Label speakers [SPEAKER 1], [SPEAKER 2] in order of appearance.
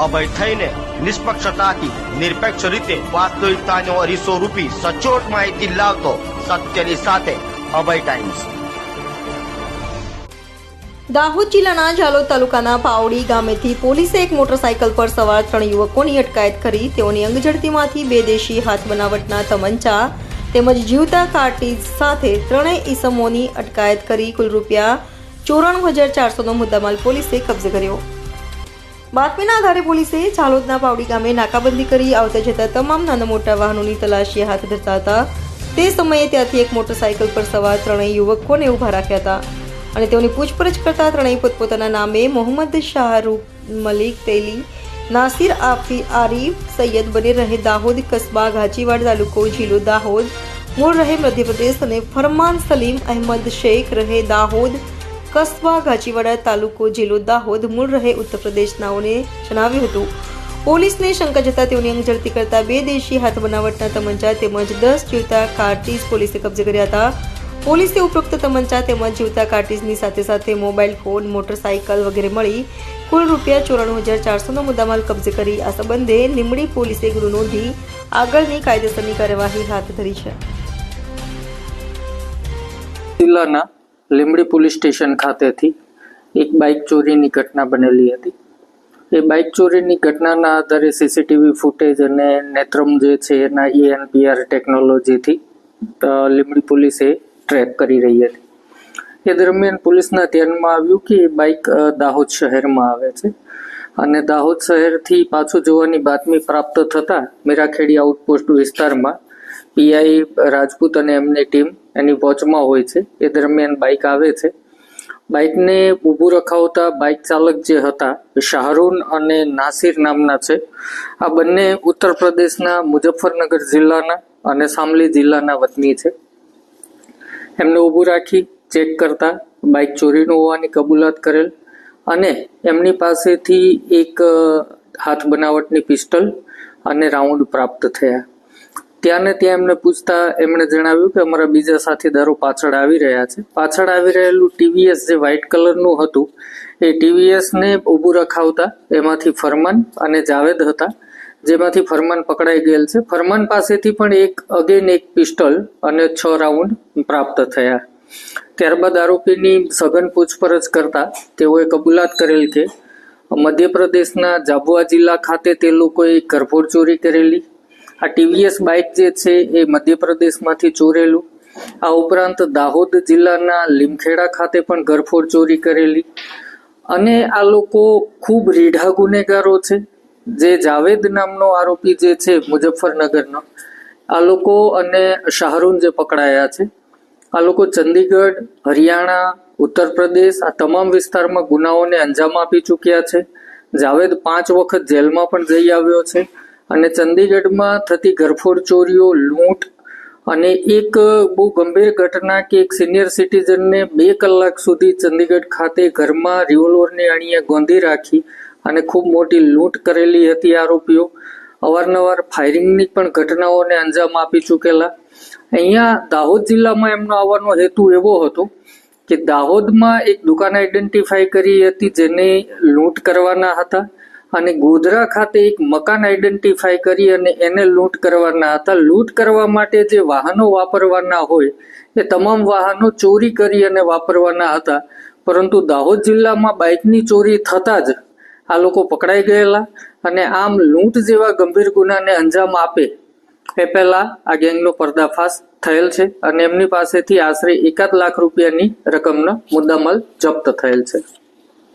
[SPEAKER 1] અભય થઈને નિષ્પક્ષતાથી, નિરપેક્ષ રીતે વાસ્તવિકતાનો અરીસો રૂપી સચોટ માહિતી લાવતો સત્યની સાથે અભય ટાઈમ્સ.
[SPEAKER 2] દાહોદ જિલ્લાના ઝાલોદ તાલુકાના પાવડી ગામેથી પોલીસે એક મોટરસાયકલ પર સવાર ત્રણ યુવકોની અટકાયત કરી. તેઓની અંગઝડતીમાંથી બે દેશી હાથ બનાવટના તમંચા તેમજ જીવતા કાર્ટીજ સાથે ત્રણેય ઈસમોની અટકાયત કરી કુલ રૂપિયા ચોરાણું હજાર ચારસોનો મુદ્દામાલ પોલીસે કબજે કર્યો. બાતમીના આધારે પોલીસે ચાલોદના પાવડી ગામે નાકાબંધી કરી આવતા જતા તમામ નાના મોટા વાહનોની તલાશી હાથ ધરતા હતા. તે સમયે ત્યાંથી એક મોટરસાયકલ પર સવાર ત્રણેય યુવકોને ઊભા રાખ્યા હતા અને તેઓની પૂછપરછ કરતા ત્રણેય પોતપોતાના નામે મોહમ્મદ શાહરૂખ મલિક, તેલી, નાસિર, આફી, આરીફ, સૈયદ બને રહે, દાહોદ, કસ્બા ઘાચીવાડ તાલુકો, જિલ્લો દાહોદ, મૂળ રહે મધ્યપ્રદેશ અને ફરમાન સલીમ અહેમદ શેખ રહે દાહોદ કસ્બા ગાચીવાડા તાલુકો જિલ્લો દાહોદ, મૂળ રહે ઉત્તર પ્રદેશનાઓને જણાવ્યું હતું. પોલીસને શંકા જતા તેઓની અંગઝડતી કરતા બે દેશી હાથ બનાવટના તમંચા તેમજ દસ જીવતા કાર્ટીઝ પોલીસે કબજે કર્યા હતા. પોલીસે ઉપરોક્ત તમંચા તેમજ જીવતા કાર્ટીજની સાથે સાથે મોબાઈલ ફોન, મોટરસાયકલ વગેરે મળી કુલ રૂપિયા ચોરાણું હજાર ચારસોનો મુદ્દામાલ કબજે કરી. આ સંબંધે લીંબડી પોલીસે ગુનો નોંધી આગળની કાયદેસરની કાર્યવાહી હાથ ધરી છે.
[SPEAKER 3] જિલ્લાના લીંબડી પોલીસ સ્ટેશન ખાતેથી એક બાઇક ચોરીની ઘટના બનેલી હતી. એ બાઇક ચોરીની ઘટનાના આધારે સીસીટીવી ફૂટેજ અને નેત્રમ જે છે એના E ઈએનપીઆર ટેકનોલોજીથી લીમડી લીંબડી પોલીસે ટ્રેક કરી રહી હતી. એ દરમિયાન પોલીસના ધ્યાનમાં આવ્યું કે એ બાઇક દાહોદ શહેરમાં આવે છે. અને દાહોદ શહેરથી પાછું જોવાની બાતમી પ્રાપ્ત થતાં મીરાખેડી આઉટપોસ્ટ વિસ્તારમાં પીઆઈ રાજપૂત અને એમની ટીમ એની વોચમાં હોય છે. એ દરમિયાન બાઇક આવે છે. બાઇકને ઊભું રખાવતા બાઇક ચાલક જે હતા, શાહરૂન અને નાસિર નામના છે. આ બંને ઉત્તર પ્રદેશના મુઝફ્ફરનગર જિલ્લાના અને સામલી જિલ્લાના વતની છે. એમને ઊભું રાખી ચેક કરતા બાઇક ચોરીનું હોવાની કબૂલાત કરેલ અને એમની પાસેથી એક હાથ બનાવટની પિસ્ટલ અને રાઉન્ડ પ્રાપ્ત થયા. ત્યાં ને ત્યાં એમને પૂછતા એમણે જણાવ્યું કે અમારા બીજા સાથીદારો પાછળ આવી રહ્યા છે. પાછળ આવી રહેલું ટીવીએસ જે વ્હાઇટ કલરનું હતું, એ ટીવીએસને ઊભું રખાવતા એમાંથી ફરમાન અને જાવેદ હતા, જેમાંથી ફરમાન પકડાઈ ગયેલ છે. ફરમાન પાસેથી પણ એક અગેન એક પિસ્ટલ અને છ રાઉન્ડ પ્રાપ્ત થયા. ત્યારબાદ આરોપીની સઘન પૂછપરછ કરતા તેઓએ કબૂલાત કરેલ કે મધ્યપ્રદેશના જાબુઆ જિલ્લા ખાતે તે લોકોએ ઘરફોડ ચોરી કરેલી આ ટીવીએસ બાઇક જે છે એ મધ્યપ્રદેશમાંથી ચોરેલું. આ ઉપરાંત દાહોદ જિલ્લાના લીમખેડા ખાતે પણ ઘરફોડ ચોરી કરેલી. અને આ લોકો ખૂબ રીઢા ગુનેગારો છે. જે જાવેદ નામનો આરોપી જે છે મુઝફ્ફરનગરનો. આ લોકો અને શાહરૂન જે પકડાયા છે. આ લોકો ચંદીગઢ, હરિયાણા ઉત્તર પ્રદેશ આ તમામ વિસ્તારમાં ગુનાઓને અંજામ આપી ચૂક્યા છે. જાવેદ પાંચ વખત જેલમાં પણ જઈ આવ્યો છે. અને ચંદીગઢમાં થતી ઘરફોડ ચોરીઓ, લૂંટ અને એક બહુ ગંભીર ઘટના કે એક સિનિયર સિટીઝનને બે કલાક સુધી ચંદીગઢ ખાતે ઘરમાં રિવોલ્વરની અણીએ ગોંધી રાખી અને ખૂબ મોટી લૂંટ કરેલી હતી આરોપીઓ. અવારનવાર ફાયરિંગની પણ ઘટનાઓને અંજામ આપી ચૂકેલા. અહીંયા દાહોદ જિલ્લામાં એમનો આવવાનો હેતુ એવો હતો કે દાહોદમાં એક દુકાન આઈડેન્ટિફાઈ કરી હતી જેને લૂંટ કરવાના હતા. અને ગોધરા ખાતે એક મકાન આઈડેન્ટિફાઈ કરી અને એને લૂંટ કરવાના હતા. લૂંટ કરવા માટે જે વાહનો વાપરવાના હોય, એ તમામ વાહનો ચોરી કરી અને વાપરવાના હતા. પરંતુ દાહોદ જિલ્લામાં બાઇકની ચોરી થતાં જ આ લોકો પકડાઈ ગયેલા અને આમ લૂંટ જેવા ગંભીર ગુનાને અંજામ આપે એ પહેલા આ ગેંગનો પર્દાફાશ થયેલ છે અને એમની પાસેથી આશરે એકાદ લાખ રૂપિયાની રકમનો મુદ્દામાલ જપ્ત થયેલ છે.